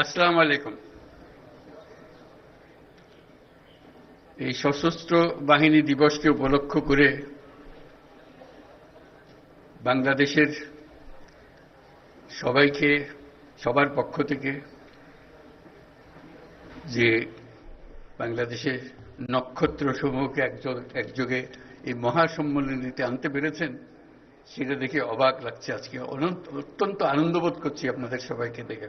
আসসালামু আলাইকুম। এই সশস্ত্র বাহিনী দিবসকে উপলক্ষ করে বাংলাদেশের সবাইকে, সবার পক্ষ থেকে যে বাংলাদেশের নক্ষত্র সমূহকে একযোগ- এই মহাসম্মেলনীতে আনতে পেরেছেন, সেটা দেখে অবাক লাগছে। আজকে অত্যন্ত আনন্দবোধ করছি আপনাদের সবাইকে দেখে।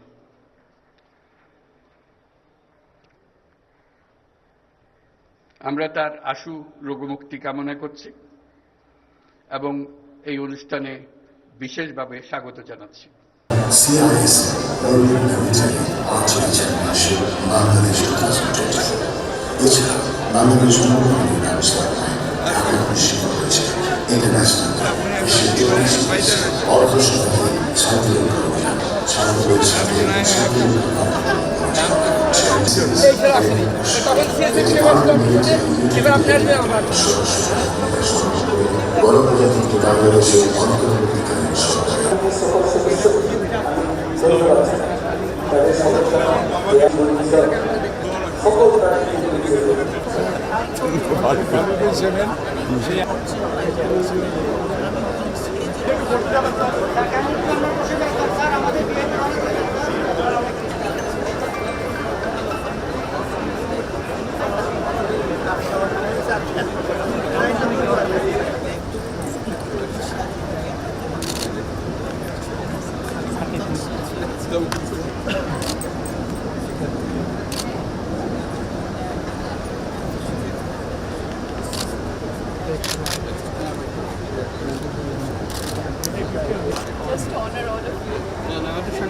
আমরা তার আশু রোগমুক্তি কামনা করছি এবং এই অনুষ্ঠানে বিশেষভাবে স্বাগত জানাচ্ছি। সিআইএস অনুষ্ঠিত হয়েছে ইন্টারন্যাশনাল অর্থ সভাপতি ছাত্র কর্মীরা ছাত্র ছাত্রী ছাত্রী এবার আপনি আসবেন আমার গণপ্রজাতন্ত্রী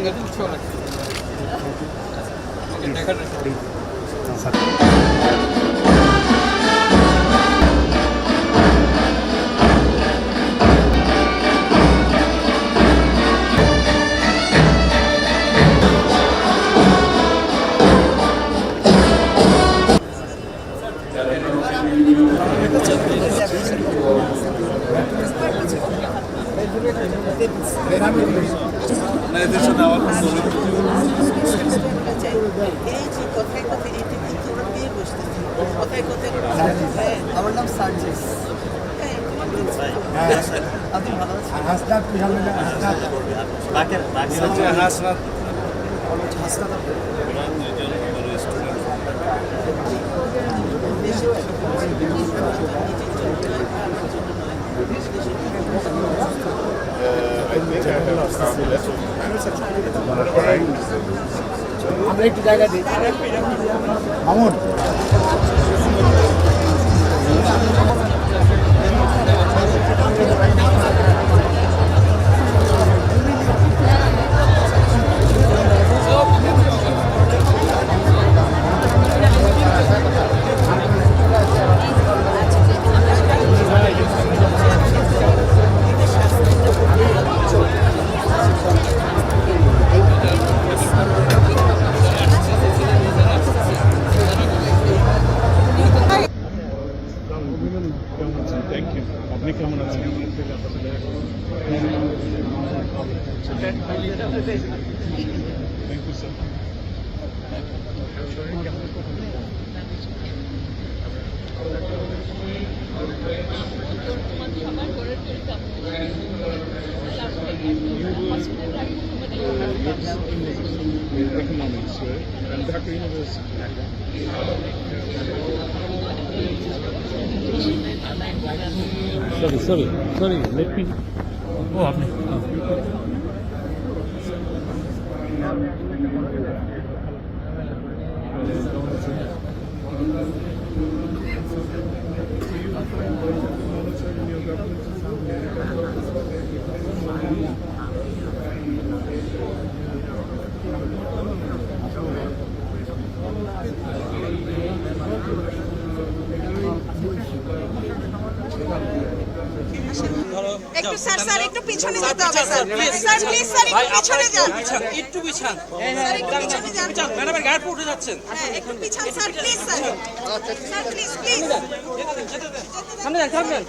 গাড়ি উঠছেও না দেখার এই যে কোথায় কোথায় তোমরা পেয়ে বসতেছি কোথায় কোথায় আমার নাম সার্জিস। আপনি ভালো আছেন হাসনাত কি হাসনাত হাসনাত আমরা একটু জায়গা দিই। Mamun. C'est peut-être University. Sorry, sorry, sorry, let me 어, 앞에. 어. 어, একটু স্যার স্যার একটু পিছনে যেতে হবে স্যার। স্যার প্লিজ স্যার একটু পিছনে যান। একটু বিছান স্যার একটু পিছনে যান। ম্যাডামের গায়ে উঠে যাচ্ছেন একটু পিছনে sir please sir. Sir please please সামনে যান সামনে যান।